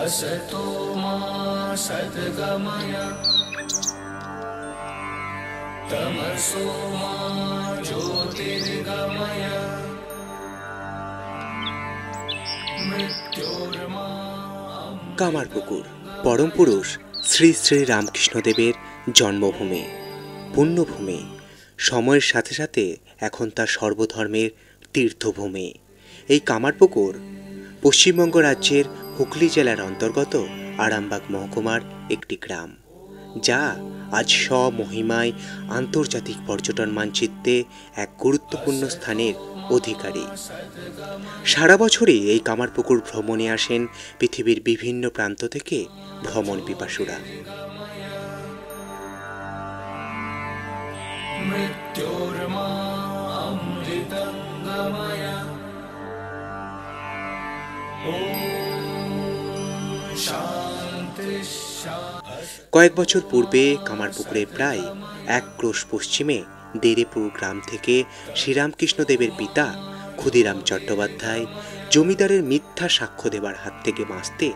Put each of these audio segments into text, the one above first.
असतो मा सद्गमय तमसो मा ज्योतिर्गमय मृत्योर्मा কামারপুকুর পরম পুরুষ শ্রী শ্রী রামকৃষ্ণদেবের জন্মভূমি পুণ্যভূমি সময়ের সাথে সাথে এখন তা সর্বধর্মের তীর্থভূমি এই কামারপুকুর পশ্চিমবঙ্গ রাজ্যের হুগলি জেলার অন্তর্গত আরামবাগ মহকুমার একটি গ্রাম, যা আজ স্বমহিমায় আন্তর্জাতিক পর্যটন মানচিত্রে এক গুরুত্বপূর্ণ স্থানের অধিকারী। সারা বছরই এই কামারপুকুর ভ্রমণে আসেন পৃথিবীর বিভিন্ন প্রান্ত থেকে ভ্রমণ পিপাসুরা। মৃত্যুর্মৃতঙ্গময় ও কয়েক বছর পূর্বে কামারপুকুরে প্রায় এক ক্রোশ পশ্চিমে দেরেপুর গ্রাম থেকে শ্রীরামকৃষ্ণদেবের পিতা ক্ষুদিরাম চট্টোপাধ্যায় জমিদারের মিথ্যা সাক্ষ্য দেবার হাত থেকে বাঁচতে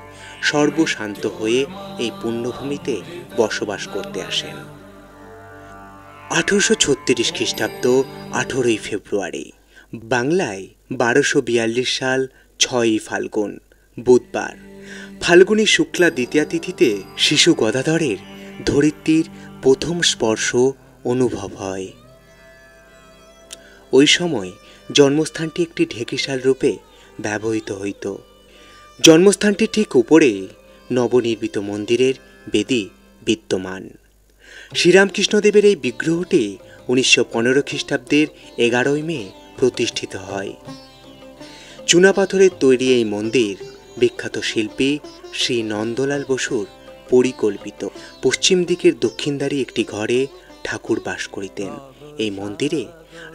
সর্বশান্ত হয়ে এই পুণ্যভূমিতে বসবাস করতে আসেন। আঠেরোশো ছত্রিশ খ্রিস্টাব্দ আঠেরোই ফেব্রুয়ারি, বাংলায় বারোশো বিয়াল্লিশ সাল ছয়ই ফাল্গুন, বুধবার। ফাল্গুনী শুক্লা দ্বিতীয়া তিথিতে শিশু গদাধরের ধরিত্রীর প্রথম স্পর্শ অনুভব হয়। ওই সময় জন্মস্থানটি একটি ঢেকিশাল রূপে ব্যবহৃত হইত। জন্মস্থানটি ঠিক উপরে নবনির্মিত মন্দিরের বেদি বিদ্যমান। শ্রীরামকৃষ্ণদেবের এই বিগ্রহটি উনিশশো পনেরো খ্রিস্টাব্দের এগারোই মে প্রতিষ্ঠিত হয়। চুনাপাথরের তৈরি এই মন্দির বিখ্যাত শিল্পী শ্রী নন্দলাল বসুর পরিকল্পিত পশ্চিম দিকের দক্ষিণদারি একটি ঘরে ঠাকুর বাস করিতেন। এই মন্দিরে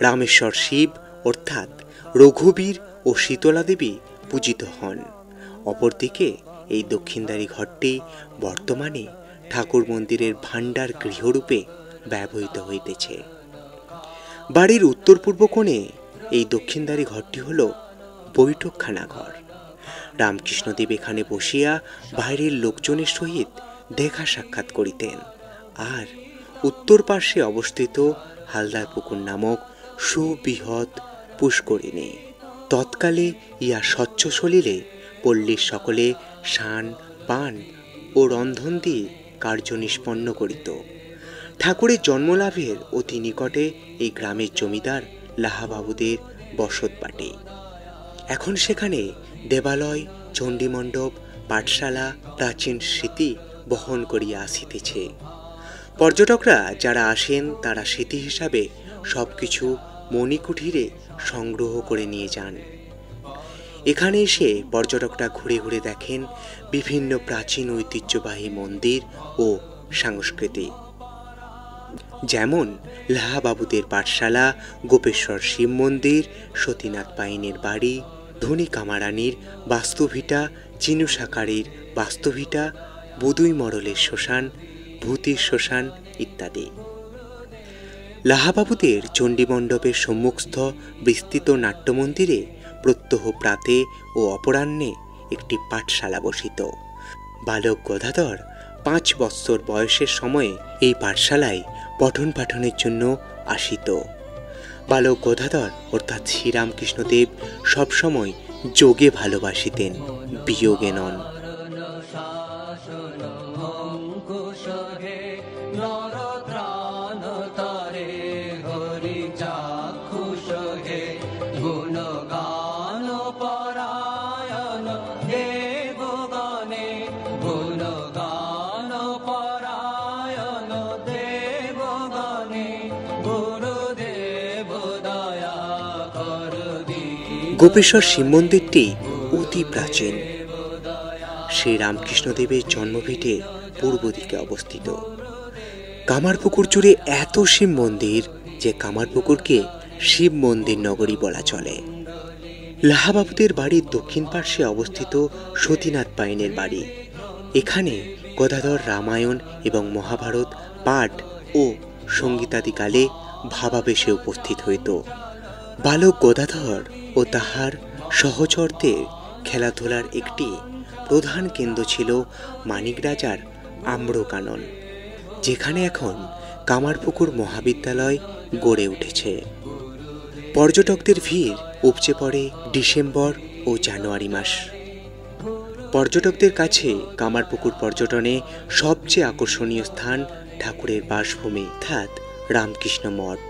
রামেশ্বর শিব অর্থাৎ রঘুবীর ও শীতলা দেবী পূজিত হন। অপরদিকে এই দক্ষিণদারি ঘরটি বর্তমানে ঠাকুর মন্দিরের ভাণ্ডার গৃহরূপে ব্যবহৃত হইতেছে। বাড়ির উত্তর পূর্ব কোণে এই দক্ষিণদারি ঘরটি হল বৈঠকখানা ঘর। রামকৃষ্ণদেব এখানে বসিয়া বাইরের লোকজনের সহিত দেখা সাক্ষাৎ করিতেন। আর উত্তর পার্শ্বে অবস্থিত হালদার পুকুর নামক সুবৃহৎ পুষ্করিণী। তৎকালে ইয়া স্বচ্ছ সলিলে পল্লীর সকলে শান পান ও রন্ধন দিয়ে কার্য নিষ্পন্ন করিত। ঠাকুরের জন্মলাভের অতি নিকটে এই গ্রামের জমিদার লাহাবাবুদের বসত বাটে এখন সেখানে দেবালয়, চণ্ডীমণ্ডপ, পাঠশালা, প্রাচীন স্মৃতি বহন করিয়া আসিতেছে। পর্যটকরা যারা আসেন, তারা স্মৃতি হিসাবে সব কিছু মণিকুঠিরে সংগ্রহ করে নিয়ে যান। এখানে এসে পর্যটকরা ঘুরে ঘুরে দেখেন বিভিন্ন প্রাচীন ঐতিহ্যবাহী মন্দির ও সংস্কৃতি। যেমন লাহাবাবুদের পাঠশালা, গোপেশ্বর শিব মন্দির, সতীনাথ পাইনের বাড়ি ধনী কামারানির বাস্তুভিটা, চিনু সাকারির বাস্তুভিটা, বুদুই মরলের শ্মশান, ভূতির শ্মশান ইত্যাদি। লাহাবাবুদের চণ্ডীমণ্ডপের সম্মুখস্থ বিস্তৃত নাট্যমন্দিরে প্রত্যহ প্রাতে ও অপরাহ্নে একটি পাঠশালা বসিত। বালক গদাধর পাঁচ বৎসর বয়সের সময়ে এই পাঠশালায় পঠন পাঠনের জন্য আসিত। বালক গদাধর অর্থাৎ শ্রীরামকৃষ্ণদেব সবসময় যোগে ভালোবাসিতেন বিয়োগে নন। গোপেশ্বর শিব মন্দিরটি অতি প্রাচীন। শ্রীরামকৃষ্ণদেবের জন্মভিটে পূর্ব দিকে অবস্থিত। কামারপুকুর জুড়ে এত শিব মন্দির যে কামারপুকুরকে শিব মন্দির নগরী বলা চলে। লাহাবাবুদের বাড়ির দক্ষিণ পার্শ্বে অবস্থিত সতীনাথ পাইনের বাড়ি। এখানে গদাধর রামায়ণ এবং মহাভারত পাঠ ও সঙ্গীতাদিকালে ভাবাবেশে উপস্থিত হইত। বালক গদাধর ও তাহার সহচরদের খেলাধুলার একটি প্রধান কেন্দ্র ছিল মানিক রাজার আম্রকানন, যেখানে এখন কামারপুকুর মহাবিদ্যালয় গড়ে উঠেছে। পর্যটকদের ভিড় উপচে পড়ে ডিসেম্বর ও জানুয়ারি মাস। পর্যটকদের কাছে কামারপুকুর পর্যটনে সবচেয়ে আকর্ষণীয় স্থান ঠাকুরের বাসভূমি, অর্থাৎ রামকৃষ্ণ মঠ।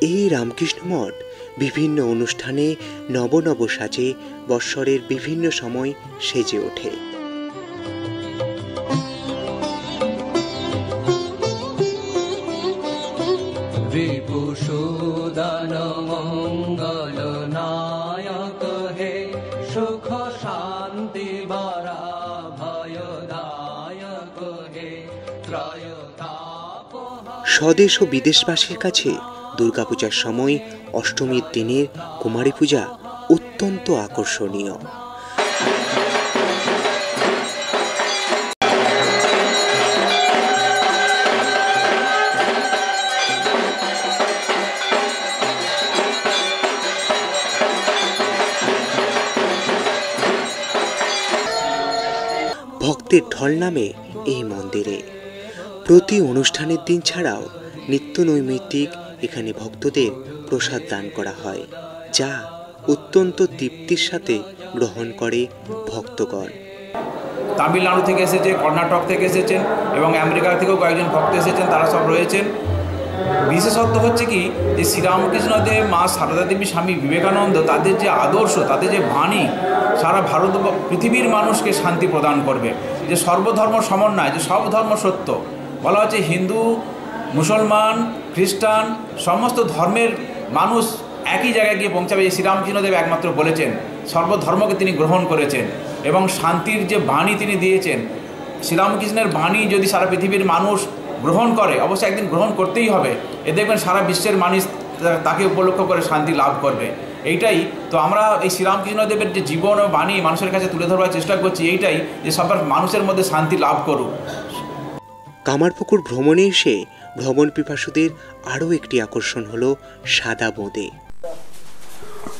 এই রামকৃষ্ণ মঠ বিভিন্ন অনুষ্ঠানে নব নব সাজে বৎসরের বিভিন্ন সময় সেজে ওঠে। মঙ্গল নায়ক হে সুখ শান্তি বরা ভয়দায়ক হে ত্রয়তাপ স্বদেশ ও বিদেশবাসীর কাছে দুর্গাপূজার সময় অষ্টমীর দিনের কুমারী পূজা অত্যন্ত আকর্ষণীয়। ভক্তের ঢল নামে এই মন্দিরে। প্রতি অনুষ্ঠানের দিন ছাড়াও নিত্য নৈমিত্তিক এখানে ভক্তদের প্রসাদ দান করা হয়, যা অত্যন্ত তৃপ্তির সাথে গ্রহণ করে ভক্তগণ। তামিলনাড়ু থেকে এসেছে, কর্ণাটক থেকে এসেছেন এবং আমেরিকা থেকেও কয়েকজন ভক্ত এসেছেন, তারা সব রয়েছেন। বিশেষত্ব হচ্ছে কি, যে শ্রীরামকৃষ্ণদেব মা সারদা দেবী স্বামী বিবেকানন্দ তাদের যে আদর্শ, তাদের যে বাণী, সারা ভারত পৃথিবীর মানুষকে শান্তি প্রদান করবে। যে সর্বধর্ম সমন্বয়, যে সব ধর্ম সত্য। বলা হচ্ছে হিন্দু, মুসলমান খ্রিস্টান, সমস্ত ধর্মের মানুষ একই জায়গায় গিয়ে পৌঁছাবে। যে শ্রীরামকৃষ্ণদেব একমাত্র বলেছেন, সর্বধর্মকে তিনি গ্রহণ করেছেন এবং শান্তির যে বাণী তিনি দিয়েছেন, শ্রীরামকৃষ্ণের বাণী যদি সারা পৃথিবীর মানুষ গ্রহণ করে, অবশ্যই একদিন গ্রহণ করতেই হবে। এ দেখবেন সারা বিশ্বের মানুষ তাকে উপলক্ষ করে শান্তি লাভ করবে। এইটাই তো আমরা এই শ্রীরামকৃষ্ণদেবের যে জীবন ও বাণী মানুষের কাছে তুলে ধরবার চেষ্টা করছি, এইটাই যে সবার মানুষের মধ্যে শান্তি লাভ করুক। কামারপুকুর ভ্রমণে এসে ভ্রমণ পিপাসুদের আরও একটি আকর্ষণ হলো সাদা বোঁদে।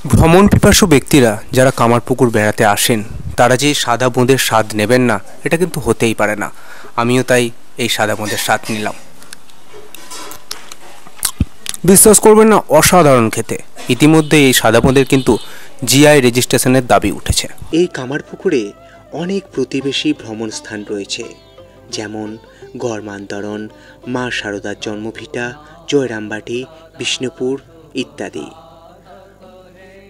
ভ্রমণ পিপাসু ব্যক্তিরা যারা কামারপুকুর বেড়াতে আসেন তারা যে সাদা বোঁদের স্বাদ নেবেন না এটা কিন্তু হতেই পারে না। আমিও তাই এই সাদা বোঁদের স্বাদ নিলাম। বিশ্বাস করবেন না অসাধারণ খেতে। ইতিমধ্যে এই সাদা বোঁদের কিন্তু জিআই রেজিস্ট্রেশনের দাবি উঠেছে। এই কামারপুকুরে অনেক প্রতিবেশী ভ্রমণ স্থান রয়েছে যেমন গড়মান্তরণ মা শারদার জন্মভিটা, জয়রামবাটি, বিষ্ণুপুর ইত্যাদি।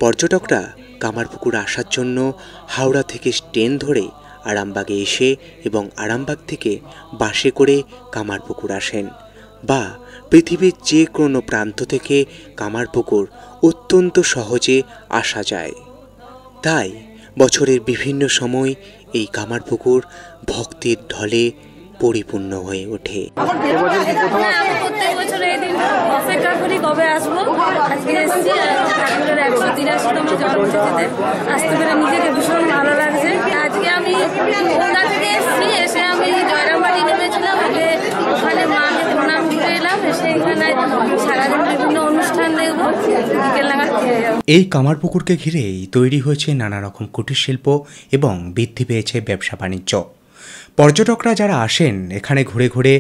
পর্যটকরা কামারপুকুর আসার জন্য হাওড়া থেকে ট্রেন ধরে আরামবাগে এসে এবং আরামবাগ থেকে বাসে করে কামারপুকুর আসেন বা পৃথিবীর যে কোনো প্রান্ত থেকে কামারপুকুর অত্যন্ত সহজে আসা যায়। তাই বছরের বিভিন্ন সময় এই কামারপুকুর ভক্তির ঢলে পরিপূর্ণ হয়ে ওঠে। হ্যাঁ, অপেক্ষা করি কবে আসব। আজকে এসেছি ঠাকুরের একশো তিরাশিতম জন্মতিথিতে। আসতে পেরে নিজেকে ভীষণ ভালো লাগছে। আজকে আমি কলকাতা থেকে এসেছি এসে আমি জয়রামবাড়ি নেমেছিলাম ওকে ওখানে মাকে প্রণাম এলাম এসে এখানে সারাদিন বিভিন্ন অনুষ্ঠান দেখব বিকেল নাগাদ এই কামারপুকুরকে ঘিরেই তৈরি হয়েছে নানা রকম কুটির শিল্প এবং বৃদ্ধি পেয়েছে ব্যবসা বাণিজ্য। পর্যটকরা যারা আসেন, এখানে ঘুরে ঘুরে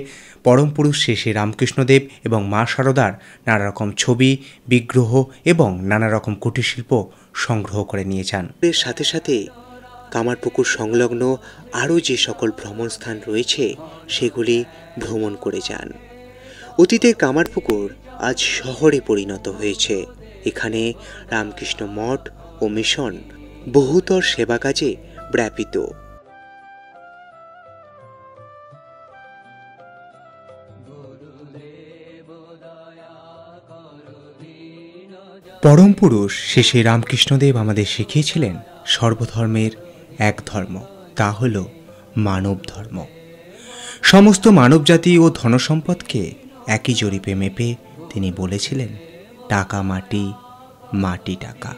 পরম পুরুষ শ্রী শ্রী রামকৃষ্ণদেব এবং মা শারদার নানা রকম ছবি, বিগ্রহ এবং নানা রকম কুটির শিল্প সংগ্রহ করে নিয়ে যান। এর সাথে সাথে কামারপুকুর সংলগ্ন আরও যে সকল ভ্রমণ স্থান রয়েছে, সেগুলি ভ্রমণ করে যান। অতীতের কামারপুকুর আজ শহরে পরিণত হয়েছে। এখানে রামকৃষ্ণ মঠ ও মিশন বহুতর সেবা কাজে ব্যাপিত। পরম পুরুষ শেষে রামকৃষ্ণদেব আমাদের শিখিয়েছিলেন সর্বধর্মের এক ধর্ম, তা হল মানব ধর্ম। সমস্ত মানবজাতি ও ধনসম্পদকে একই জরিপে মেপে তিনি বলেছিলেন, টাকা মাটি মাটি টাকা।